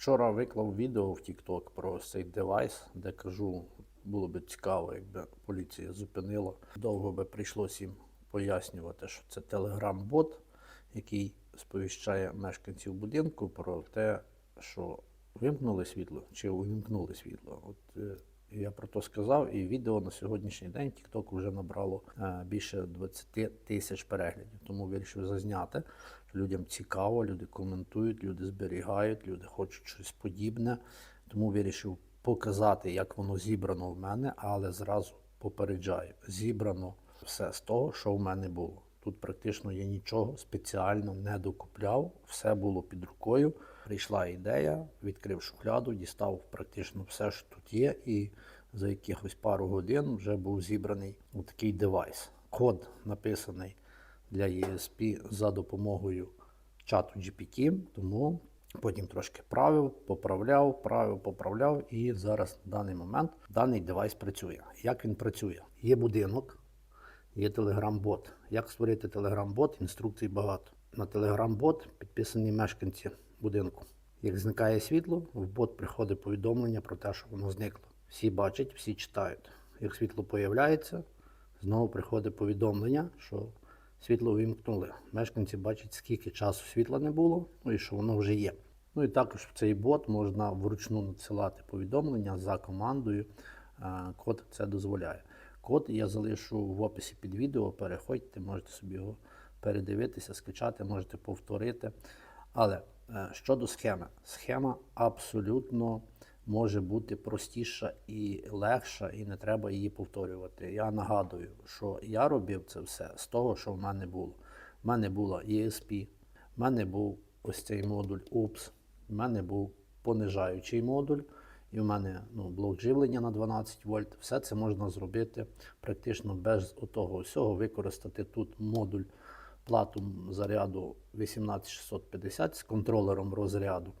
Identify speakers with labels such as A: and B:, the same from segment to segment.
A: Вчора виклав відео в TikTok про цей девайс, де кажу, було б цікаво, якби поліція зупинила. Довго би прийшлося їм пояснювати, що це телеграм-бот, який сповіщає мешканців будинку про те, що вимкнули світло чи увімкнули світло. От е, я про то сказав, і відео на сьогоднішній день TikTok вже набрало е, більше 20 тисяч переглядів. Тому вирішив зазняти. Людям цікаво, люди коментують, люди зберігають, люди хочуть щось подібне. Тому вирішив показати, як воно зібрано в мене, але зразу попереджаю: зібрано все з того, що в мене було. Тут практично я нічого спеціально не докупляв, все було під рукою. Прийшла ідея, відкрив шухляду, дістав практично все, що тут є, і за якихось пару годин вже був зібраний такий девайс. Код написаний для ESP за допомогою чату GPT, тому потім трошки правив, поправляв, правив, поправляв, і зараз в даний момент даний девайс працює. Як він працює? Є будинок, є телеграм-бот. Як створити телеграм-бот? Інструкцій багато. На телеграм-бот підписані мешканці будинку. Як зникає світло, в бот приходить повідомлення про те, що воно зникло. Всі бачать, всі читають. Як світло появляється, знову приходить повідомлення, що світло вимкнули. Мешканці бачать, скільки часу світла не було, ну і що воно вже є. Ну і також в цей бот можна вручну надсилати повідомлення за командою. Е, Код це дозволяє. Код я залишу в описі під відео. Переходьте, можете собі його передивитися, скачати, можете повторити. Але е, щодо схеми, схема абсолютно може бути простіша і легша, і не треба її повторювати. Я нагадую, що я робив це все з того, що в мене було. В мене була ESP, в мене був ось цей модуль UPS, в мене був понижаючий модуль, і в мене ну, блок живлення на 12 вольт. Все це можна зробити практично без того всього, використати тут модуль плату заряду 18650 з контролером розряду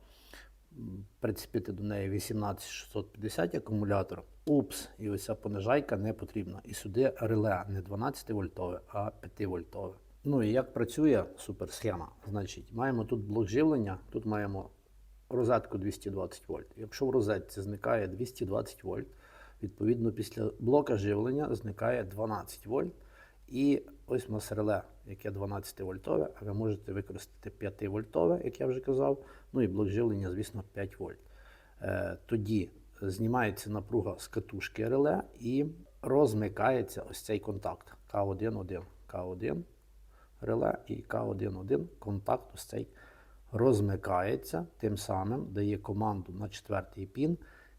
A: прицепити до неї 18650 акумулятор, упс, і ось понижайка не потрібна. І сюди реле не 12 вольтове, а 5 вольтове. Ну і як працює суперсхема? Значить, маємо тут блок живлення, тут маємо розетку 220 вольт. Якщо в розетці зникає 220 вольт, відповідно після блока живлення зникає 12 вольт. І ось у нас реле, яке 12 вольтове, а ви можете використати 5 вольтове, як я вже казав, ну і блок живлення, звісно, 5 вольт. Е, тоді знімається напруга з катушки реле і розмикається ось цей контакт К1-1, К1 реле і К1-1 контакт ось цей розмикається, тим самим дає команду на четвертий пін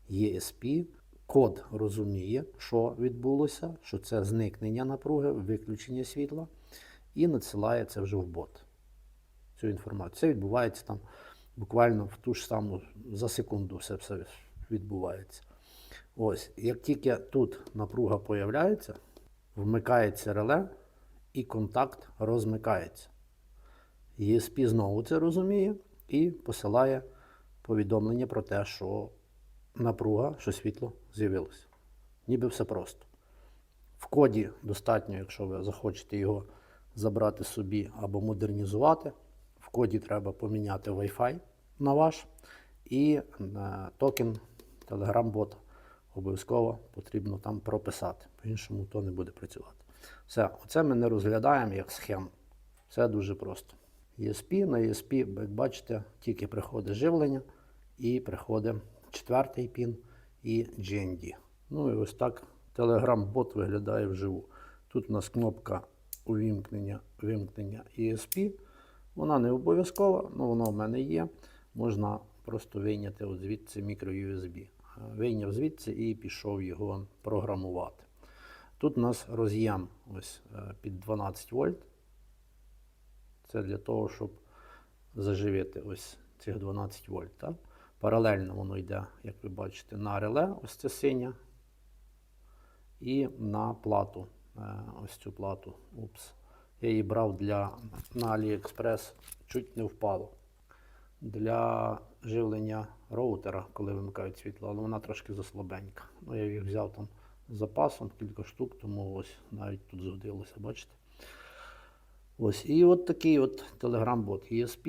A: ESP. Код розуміє, що відбулося, що це зникнення напруги, виключення світла, і надсилає це вже в бот. Цю інформацію. Це відбувається там буквально в ту ж саму за секунду все все відбувається. Ось, як тільки тут напруга появляється, вмикається реле і контакт розмикається. ESP знову це розуміє і посилає повідомлення про те, що напруга, що світло з'явилося. Ніби все просто. В коді достатньо, якщо ви захочете його забрати собі або модернізувати. В коді треба поміняти Wi-Fi на ваш і токен Telegram-бота обов'язково потрібно там прописати. По-іншому то не буде працювати. Все, оце ми не розглядаємо як схему. Це дуже просто. ESP на ESP, як бачите, тільки приходить живлення і приходить четвертий пін і GND. Ну і ось так Telegram-бот виглядає вживу. Тут у нас кнопка увімкнення вимкнення ESP. Вона не обов'язкова, але вона в мене є. Можна просто вийняти от звідси мікро-USB. Вийняв звідси і пішов його програмувати. Тут у нас роз'єм ось е, під 12 вольт. Це для того, щоб заживити ось цих 12 вольт. Так? Паралельно воно йде, як ви бачите, на реле, ось це синя, і на плату. е, Ось цю плату. Упс. Я її брав для на AliExpress, чуть не впало. Для живлення роутера, коли вимикають світло, але вона трошки заслабенька. Ну, Я їх взяв там з запасом кілька штук, тому ось навіть тут згодилося, бачите? Ось, і от такий от Telegram-бот. ESP,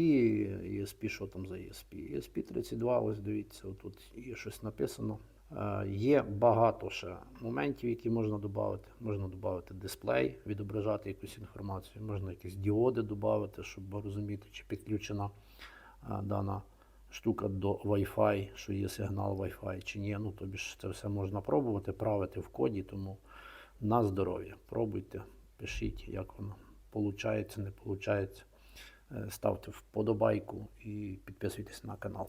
A: ESP, що там за ESP? ESP 32, ось дивіться, тут є щось написано. Е, Є багато ще моментів, які можна додати. Можна додати дисплей, відображати якусь інформацію, можна якісь діоди додати, щоб розуміти, чи підключена е, дана штука до Wi-Fi, що є сигнал Wi-Fi чи ні. Ну, тобі ж це все можна пробувати, правити в коді, тому на здоров'я. Пробуйте, пишіть, як воно получається, не получається. Е, Ставте вподобайку і підписуйтесь на канал.